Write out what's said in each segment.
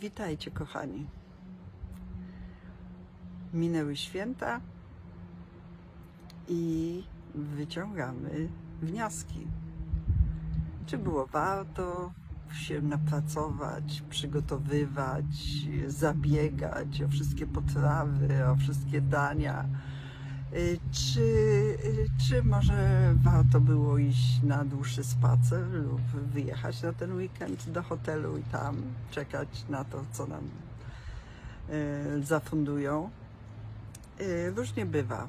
Witajcie, kochani. Minęły święta i wyciągamy wnioski. Czy było warto się napracować, przygotowywać, zabiegać o wszystkie potrawy, o wszystkie dania? Y, Czy, y, czy może warto było iść na dłuższy spacer lub wyjechać na ten weekend do hotelu i tam czekać na to, co nam y, zafundują? Różnie bywa.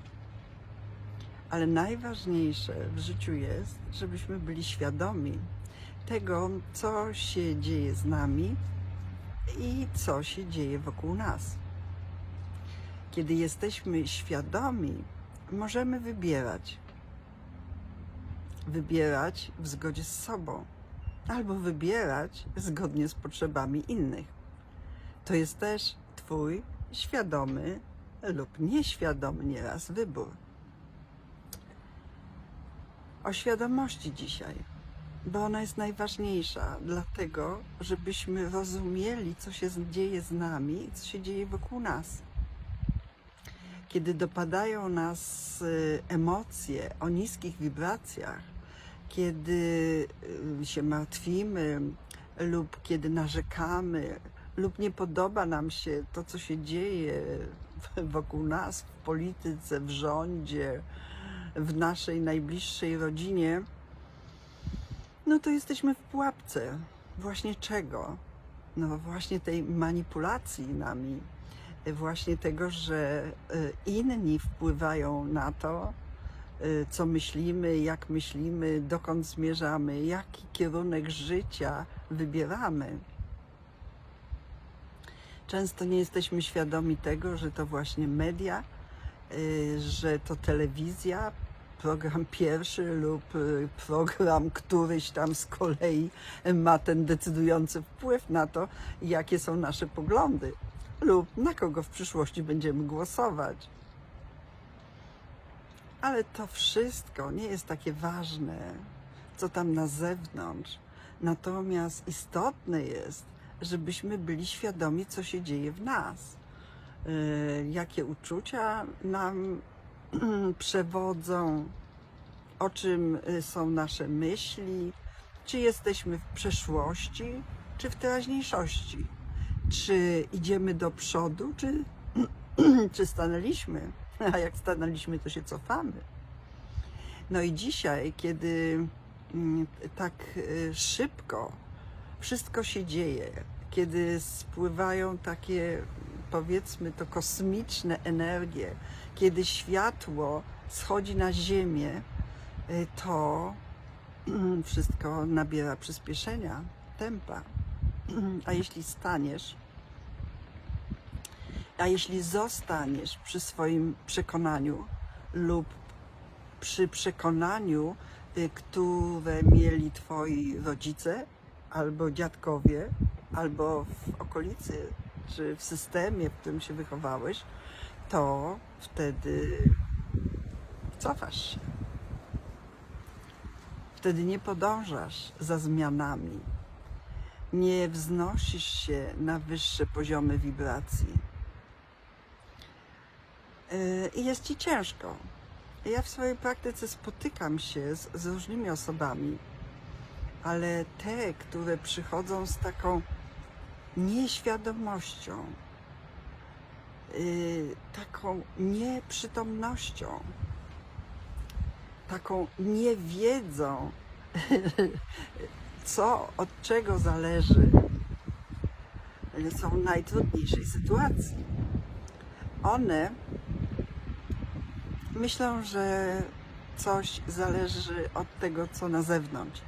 Ale najważniejsze w życiu jest, żebyśmy byli świadomi tego, co się dzieje z nami i co się dzieje wokół nas. Kiedy jesteśmy świadomi, możemy wybierać. Wybierać w zgodzie z sobą, albo wybierać zgodnie z potrzebami innych. To jest też Twój świadomy lub nieświadomy nieraz wybór. O świadomości dzisiaj, bo ona jest najważniejsza, dlatego żebyśmy rozumieli, co się dzieje z nami co się dzieje wokół nas kiedy dopadają nas y, emocje o niskich wibracjach, kiedy y, się martwimy lub kiedy narzekamy, lub nie podoba nam się to, co się dzieje wokół nas, w polityce, w rządzie, w naszej najbliższej rodzinie, no to jesteśmy w pułapce. Właśnie czego? No właśnie tej manipulacji nami, właśnie tego, że y, inni wpływają na to, y, co myślimy, jak myślimy, dokąd zmierzamy, jaki kierunek życia wybieramy. Często nie jesteśmy świadomi tego, że to właśnie media, y, że to telewizja, program pierwszy lub program któryś tam z kolei ma ten decydujący wpływ na to, jakie są nasze poglądy lub na kogo w przyszłości będziemy głosować. Ale to wszystko nie jest takie ważne, co tam na zewnątrz. Natomiast istotne jest, żebyśmy byli świadomi, co się dzieje w nas. Yy, Jakie uczucia nam przewodzą, o czym y, są nasze myśli, czy jesteśmy w przeszłości, czy w teraźniejszości czy idziemy do przodu, czy, czy stanęliśmy. A jak stanęliśmy, to się cofamy. No i dzisiaj, kiedy mm, tak y, szybko wszystko się dzieje, kiedy spływają takie, powiedzmy to, kosmiczne energie, kiedy światło schodzi na Ziemię, y, to mm, wszystko nabiera przyspieszenia, tempa. A jeśli staniesz, a jeśli zostaniesz przy swoim przekonaniu lub przy przekonaniu, y, które mieli twoi rodzice, albo dziadkowie, albo w okolicy, czy w systemie, w którym się wychowałeś, to wtedy cofasz się. Wtedy nie podążasz za zmianami, nie wznosisz się na wyższe poziomy wibracji. Yy, I jest ci ciężko. Ja w swojej praktyce spotykam się z, z różnymi osobami, ale te, które przychodzą z taką nieświadomością, yy, taką nieprzytomnością, taką niewiedzą, co od czego zależy, są w najtrudniejszej sytuacji. One myślą, że coś zależy od tego, co na zewnątrz.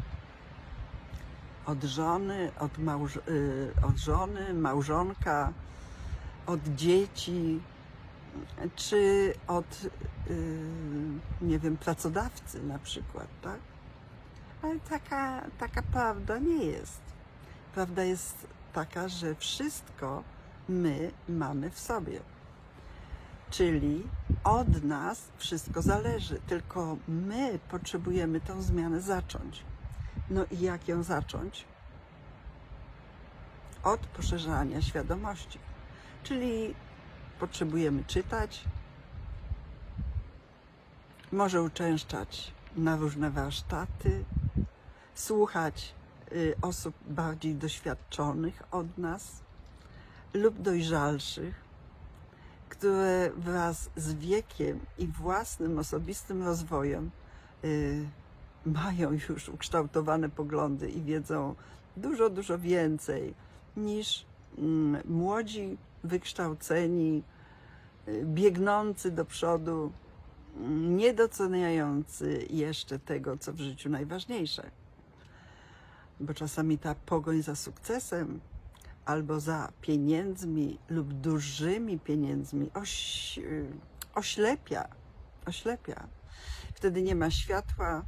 Od żony, od, małż- y, od żony, małżonka, od dzieci, czy od, y, nie wiem, pracodawcy na przykład, tak? Ale taka, taka prawda nie jest. Prawda jest taka, że wszystko my mamy w sobie. Czyli od nas wszystko zależy, tylko my potrzebujemy tą zmianę zacząć. No i jak ją zacząć? od poszerzania świadomości. Czyli potrzebujemy czytać, może uczęszczać na różne warsztaty, słuchać y, osób bardziej doświadczonych od nas lub dojrzalszych, które wraz z wiekiem i własnym osobistym rozwojem y, mają już ukształtowane poglądy i wiedzą dużo, dużo więcej niż mm, młodzi, wykształceni, y, biegnący do przodu, mm, nie doceniający jeszcze tego, co w życiu najważniejsze. Bo czasami ta pogoń za sukcesem albo za pieniędzmi lub dużymi pieniędzmi oś, y, oślepia, oślepia. Wtedy nie ma światła,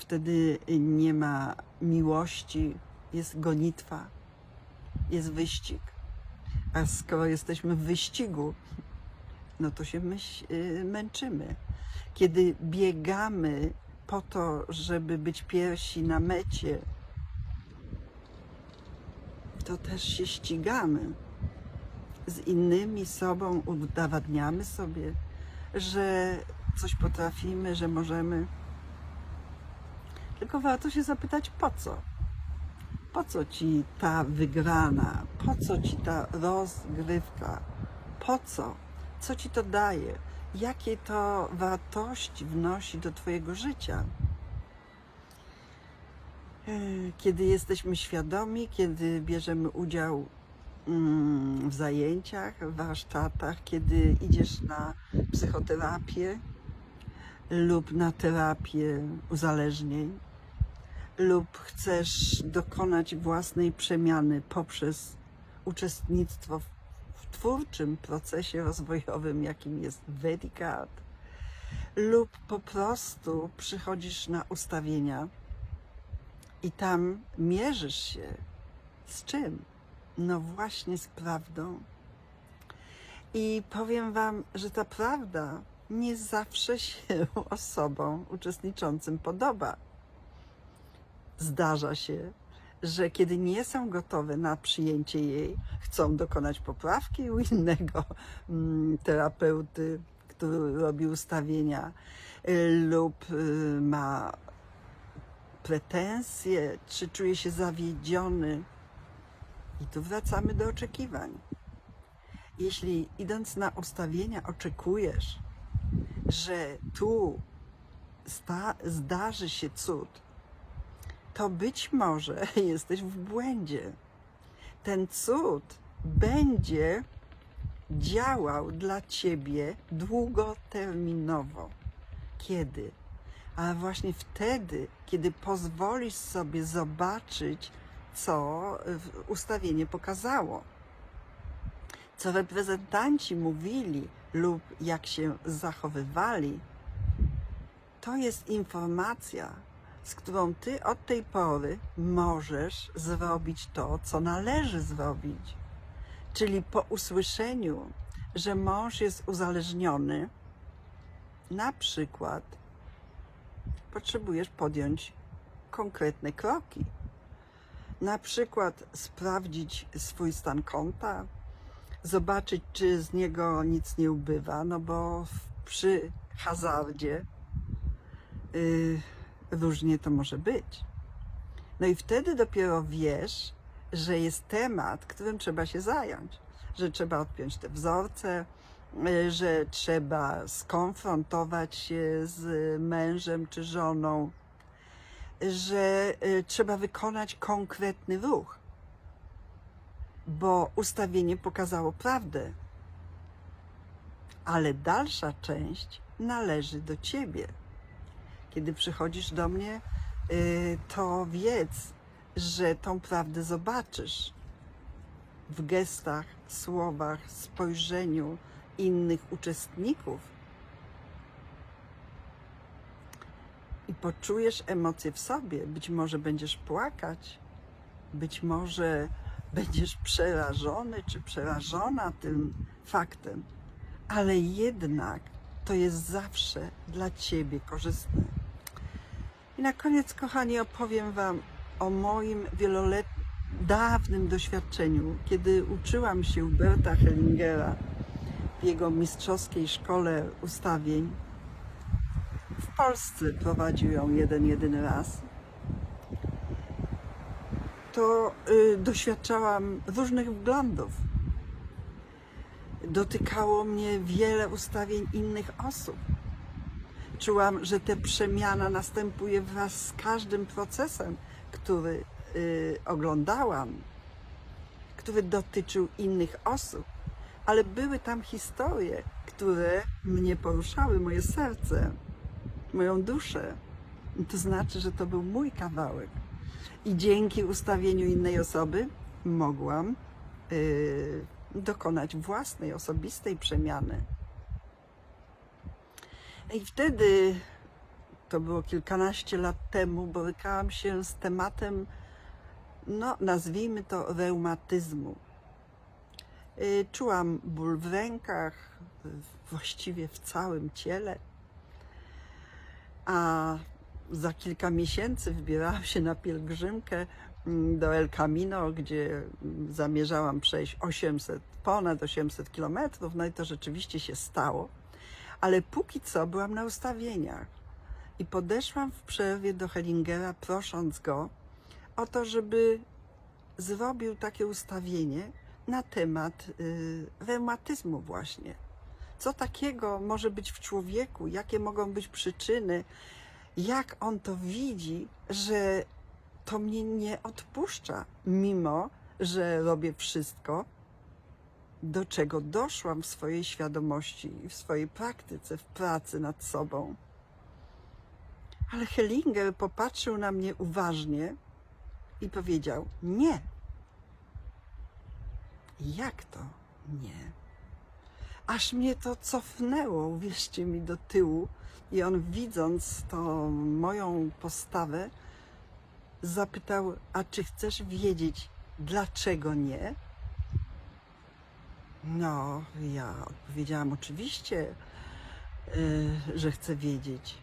wtedy nie ma miłości, jest gonitwa, jest wyścig. A skoro jesteśmy w wyścigu, no to się myśl, y, męczymy. Kiedy biegamy po to, żeby być pierwsi na mecie, to też się ścigamy z innymi sobą, udowadniamy sobie, że coś potrafimy, że możemy. Tylko warto się zapytać, po co? Po co ci ta wygrana? Po co ci ta rozgrywka? Po co? Co ci to daje? Jakie to wartości wnosi do Twojego życia? E, Kiedy jesteśmy świadomi, kiedy bierzemy udział mm, w zajęciach, w warsztatach, kiedy idziesz na psychoterapię lub na terapię uzależnień, lub chcesz dokonać własnej przemiany poprzez uczestnictwo w twórczym procesie rozwojowym, jakim jest Vedicard, lub po prostu przychodzisz na ustawienia i tam mierzysz się z czym? No właśnie z prawdą. I powiem Wam, że ta prawda nie zawsze się osobom uczestniczącym podoba. Zdarza się, że kiedy nie są gotowe na przyjęcie jej, chcą dokonać poprawki u innego mm, terapeuty, który robi ustawienia, y, lub y, ma pretensje, czy czuje się zawiedziony. I tu wracamy do oczekiwań. Jeśli idąc na ustawienia oczekujesz, że tu zdarzy się cud, to być może jesteś w błędzie. Ten cud będzie działał dla ciebie długoterminowo. Kiedy? A właśnie wtedy, kiedy pozwolisz sobie zobaczyć, co w- ustawienie pokazało. Co reprezentanci mówili lub jak się zachowywali, to jest informacja, z którą ty od tej pory możesz zrobić to, co należy zrobić. Czyli po usłyszeniu, że mąż jest uzależniony, na przykład potrzebujesz podjąć konkretne kroki. Na przykład sprawdzić swój stan konta, zobaczyć, czy z niego nic nie ubywa, no bo przy hazardzie yy, różnie to może być. No i wtedy dopiero wiesz, że jest temat, którym trzeba się zająć, że trzeba odpiąć te wzorce, że trzeba skonfrontować się z mężem czy żoną, że y, trzeba wykonać konkretny ruch, bo ustawienie pokazało prawdę. Ale dalsza część należy do ciebie. Kiedy przychodzisz do mnie, y, to wiedz, że tą prawdę zobaczysz w gestach, słowach, spojrzeniu innych uczestników i poczujesz emocje w sobie. Być może będziesz płakać, być może będziesz przerażony czy przerażona tym faktem, ale jednak to jest zawsze dla ciebie korzystne. I na koniec, kochani, opowiem Wam o moim wieloletnim dawnym doświadczeniu, kiedy uczyłam się Berta Hellingera w jego mistrzowskiej szkole ustawień. W Polsce prowadził ją jeden, jedyny raz. To y, doświadczałam różnych wglądów. Dotykało mnie wiele ustawień innych osób. Czułam, że ta przemiana następuje wraz z każdym procesem, który y, oglądałam, który dotyczył innych osób, ale były tam historie, które mnie poruszały, moje serce, moją duszę. To znaczy, że to był mój kawałek. I dzięki ustawieniu innej osoby mogłam y, dokonać własnej, osobistej przemiany. I wtedy, to było kilkanaście lat temu, borykałam się z tematem, no nazwijmy to reumatyzmu. Y, Czułam ból w rękach, właściwie w całym ciele. A za kilka miesięcy wybierałam się na pielgrzymkę mm, do El Camino, gdzie mm, zamierzałam przejść 800, ponad 800 kilometrów. No i to rzeczywiście się stało. Ale póki co byłam na ustawieniach i podeszłam w przerwie do Hellingera, prosząc go o to, żeby zrobił takie ustawienie na temat y, reumatyzmu właśnie. Co takiego może być w człowieku? Jakie mogą być przyczyny? Jak on to widzi, że to mnie nie odpuszcza, mimo że robię wszystko, do czego doszłam w swojej świadomości i w swojej praktyce, w pracy nad sobą. Ale Hellinger popatrzył na mnie uważnie i powiedział: Nie. Jak to nie? Aż mnie to cofnęło, uwierzcie mi, do tyłu. I on, widząc tą moją postawę, zapytał: A czy chcesz wiedzieć, dlaczego nie? No, ja odpowiedziałam oczywiście, y, że chcę wiedzieć.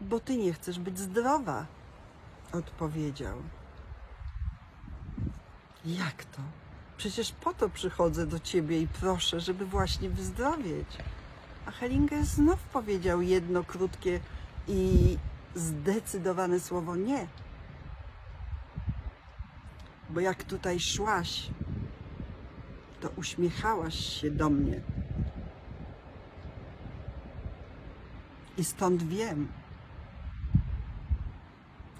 Bo ty nie chcesz być zdrowa, odpowiedział. Jak to? Przecież po to przychodzę do ciebie i proszę, żeby właśnie wyzdrowieć. A Hellinger znów powiedział jedno krótkie i zdecydowane słowo nie. Bo jak tutaj szłaś, to uśmiechałaś się do mnie. I stąd wiem,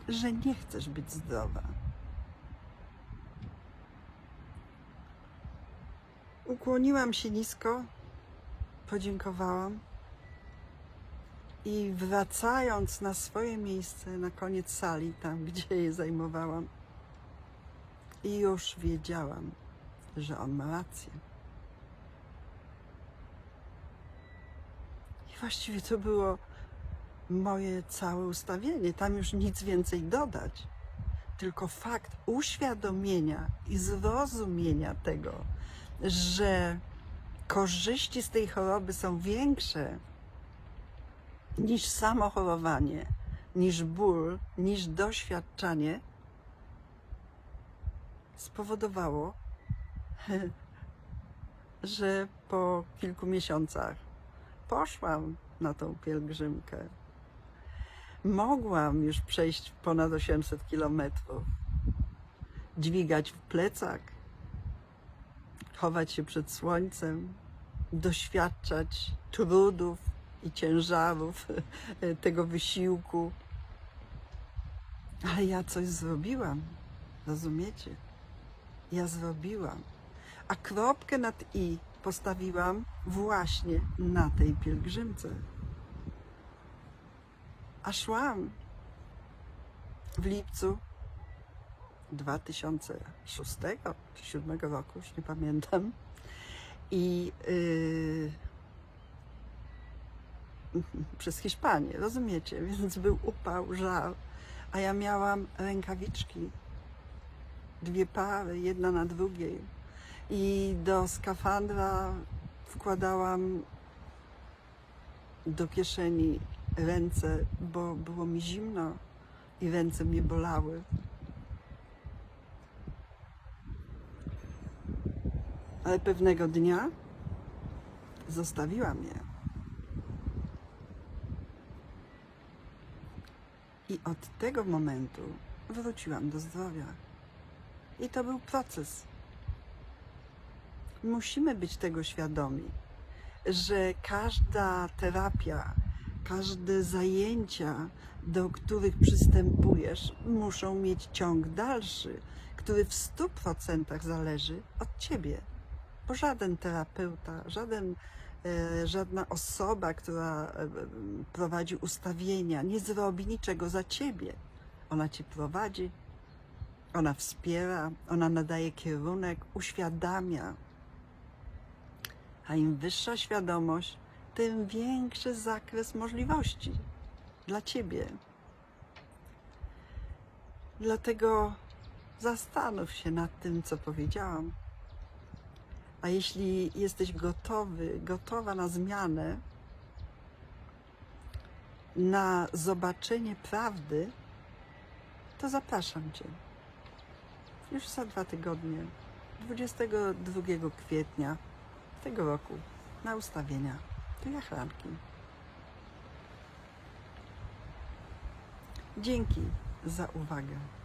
że nie chcesz być zdrowa. Ukłoniłam się nisko, podziękowałam i wracając na swoje miejsce na koniec sali, tam gdzie je zajmowałam, i już wiedziałam, że on ma rację. I właściwie to było moje całe ustawienie. Tam już nic więcej dodać. Tylko fakt uświadomienia i zrozumienia tego, że korzyści z tej choroby są większe niż samo chorowanie, niż ból, niż doświadczanie, spowodowało, że po kilku miesiącach poszłam na tą pielgrzymkę. Mogłam już przejść ponad 800 kilometrów, dźwigać w plecak, chować się przed słońcem, doświadczać trudów i ciężarów tego wysiłku. Ale ja coś zrobiłam, rozumiecie? Ja zrobiłam. A kropkę nad i postawiłam właśnie na tej pielgrzymce. A szłam w lipcu 2006 czy 2007 roku, już nie pamiętam. I yy, przez Hiszpanię, rozumiecie? Więc był upał, żal. A ja miałam rękawiczki, dwie pary, jedna na drugiej. I do skafandra wkładałam do kieszeni ręce, bo było mi zimno. i ręce mnie bolały. Ale pewnego dnia zostawiła mnie. I od tego momentu wróciłam do zdrowia. I to był proces. Musimy być tego świadomi, że każda terapia, każde zajęcia, do których przystępujesz, muszą mieć ciąg dalszy, który w stu procentach zależy od ciebie. Bo żaden terapeuta, żaden, e, żadna osoba, która e, prowadzi ustawienia, nie zrobi niczego za ciebie. Ona cię prowadzi, ona wspiera, ona nadaje kierunek, uświadamia. A im wyższa świadomość, tym większy zakres możliwości dla ciebie. Dlatego zastanów się nad tym, co powiedziałam. A jeśli jesteś gotowy, gotowa na zmianę, na zobaczenie prawdy, to zapraszam Cię. Już za dwa tygodnie, 22 kwietnia tego roku, na ustawienia do Jachranki. Dzięki za uwagę.